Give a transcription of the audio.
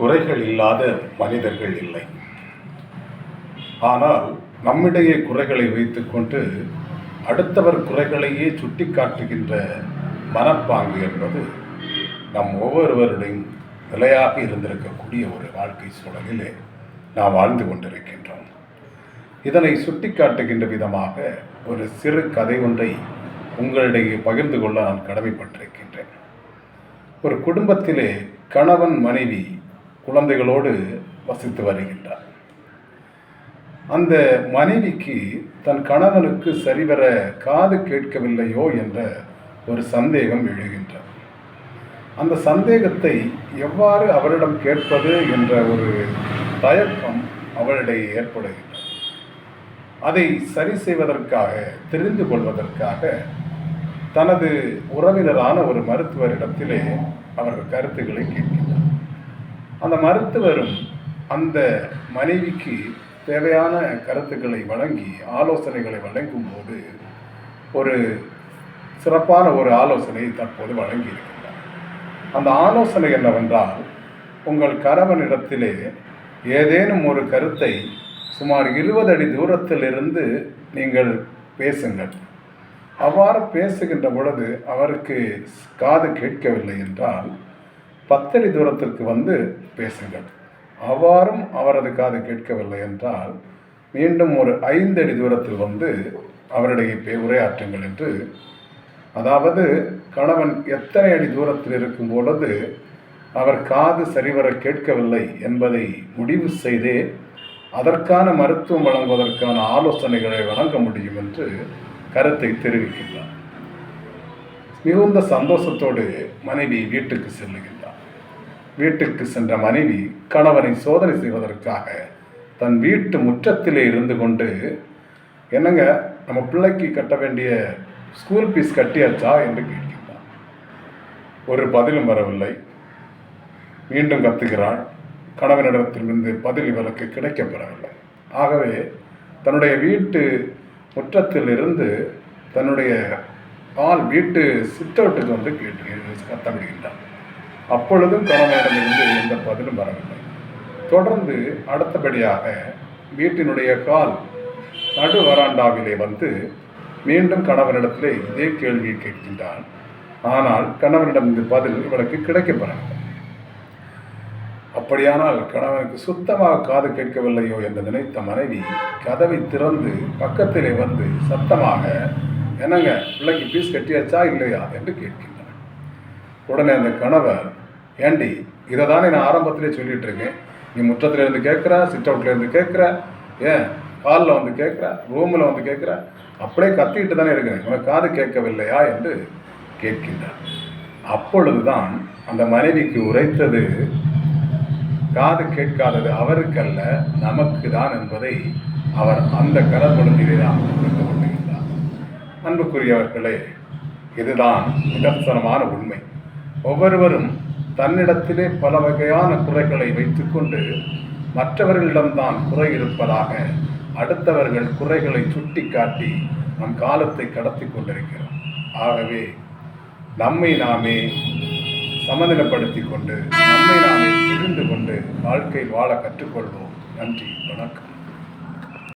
குறைகள் இல்லாத மனிதர்கள் இல்லை. ஆனால் நம்மிடையே குறைகளை வைத்துக்கொண்டு அடுத்தவர் குறைகளையே சுட்டி காட்டுகின்ற மனப்பாங்கு என்பது நம் ஒவ்வொருவருடையும் நிலையாக இருந்திருக்கக்கூடிய ஒரு வாழ்க்கை சூழலிலே நாம் வாழ்ந்து கொண்டிருக்கின்றோம். இதனை சுட்டி காட்டுகின்ற விதமாக ஒரு சிறு கதை ஒன்றை உங்களிடையே பகிர்ந்து கொள்ள நான் கடமைப்பட்டிருக்கின்றேன். ஒரு குடும்பத்திலே கணவன் மனைவி குழந்தைகளோடு வசித்து வருகின்றார். அந்த மனைவிக்கு தன் கணவனுக்கு சரிவர காது கேட்கவில்லையோ என்ற ஒரு சந்தேகம் எழுகின்றது. அந்த சந்தேகத்தை எவ்வாறு அவரிடம் கேட்பது என்ற ஒரு தயக்கம் அவளிடையே ஏற்படுகின்றது. அதை சரி செய்வதற்காக தெரிந்து கொள்வதற்காக தனது உறவினரான ஒரு மருத்துவரிடத்திலே அவர் கருத்துக்களை கேட்கின்றார். அந்த மருத்துவரும் அந்த மனைவிக்கு தேவையான கருத்துக்களை வழங்கி ஆலோசனைகளை வழங்கும் போது ஒரு சிறப்பான ஒரு ஆலோசனை தற்போது வழங்கியிருக்கின்றார். அந்த ஆலோசனை என்னவென்றால் உங்கள் கணவனிடத்திலே ஏதேனும் ஒரு கருத்தை சுமார் இருபது அடி தூரத்திலிருந்து நீங்கள் பேசுங்கள். அவ்வாறு பேசுகின்ற பொழுது அவருக்கு காது கேட்கவில்லை என்றால் பத்தடி தூரத்திற்கு வந்து பேசுங்கள். அவ்வாறும் அவரது காது கேட்கவில்லை என்றால் மீண்டும் ஒரு ஐந்தடி தூரத்தில் வந்து அவரிடையே பே உரையாற்றுங்கள் என்று. அதாவது கணவன் எத்தனை அடி தூரத்தில் இருக்கும் பொழுது அவர் காது சரிவர கேட்கவில்லை என்பதை முடிவு செய்தே அதற்கான மருத்துவம் வழங்குவதற்கான ஆலோசனைகளை வழங்க முடியும் என்று கருத்தை தெரிவிக்கின்றார். மிகுந்த சந்தோஷத்தோடு மனைவி வீட்டுக்கு செல்லுகிறார் வீட்டுக்கு சென்ற மனைவி கணவனை சோதனை செய்வதற்காக தன் வீட்டு முற்றத்திலே இருந்து கொண்டு என்னங்க நம்ம பிள்ளைக்கு கட்ட வேண்டிய ஸ்கூல் ஃபீஸ் கட்டியாச்சா? என்று கேட்கின்றார் ஒரு பதிலும் வரவில்லை. மீண்டும் கத்துகிறாள். கணவனிடத்திலிருந்து பதில் இவளுக்கு கிடைக்கப்பெறவில்லை ஆகவே தன்னுடைய வீட்டு முற்றத்தில் இருந்து தன்னுடைய ஆள் வீட்டு சிற்றோட்டுக்கு வந்து கேட்டு கத்தமிடுகின்றான். அப்பொழுதும் கணவனிடமிருந்து எந்த பதிலும் வரவில்லை. தொடர்ந்து அடுத்தபடியாக வீட்டினுடைய கால் நடு வராண்டாவிலே வந்து மீண்டும் கணவனிடத்திலே இதே கேள்வியை கேட்கின்றான். ஆனால் கணவனிடம் இந்த பதில் இவளுக்கு கிடைக்கப்பெறவில்லை. அப்படியானால் கணவனுக்கு சுத்தமாக காது கேட்கவில்லையோ என்று நினைத்த மனைவி கதவை திறந்து பக்கத்திலே வந்து சத்தமாக என்னங்க பிள்ளைக்கு பீஸ் கட்டியாச்சா இல்லையா? என்று கேட்கின்றனர் உடனே அந்த கணவர் ஏண்டி இதை தானே நான் ஆரம்பத்திலே சொல்லிட்டு இருக்கேன் நீ முற்றத்துல இருந்து கேட்குற சிட் அவுட்ல இருந்து கேட்குற ஏன்? ஹாலில் வந்து கேட்குற ரூமில் வந்து கேட்குற? அப்படியே கத்திக்கிட்டு தானே இருக்கிறேன். உனக்கு காது கேட்கவில்லையா என்று கேட்கின்றார். அப்பொழுதுதான் அந்த மனைவிக்கு உரைத்தது காது கேட்காதது அவருக்கல்ல நமக்கு தான் என்பதை அவர் அந்த கடற்பொழுதிலே நாம் புரிந்து கொண்டிருந்தார் அன்புக்குரியவர்களே இதுதான் நிதர்சனமான உண்மை. ஒவ்வொருவரும் தன்னிடத்திலே பல வகையான குறைகளை வைத்துக்கொண்டு மற்றவர்களிடம்தான் குறை இருப்பதாக அடுத்தவர்கள் குறைகளை சுட்டிக்காட்டி நம் காலத்தை கடத்தி கொண்டிருக்கிறோம். ஆகவே நம்மை நாமே சமநிலப்படுத்தி கொண்டு நம்மை நாமே புரிந்து கொண்டு வாழ்க்கையில் வாழ கற்றுக்கொள்வோம். நன்றி வணக்கம்.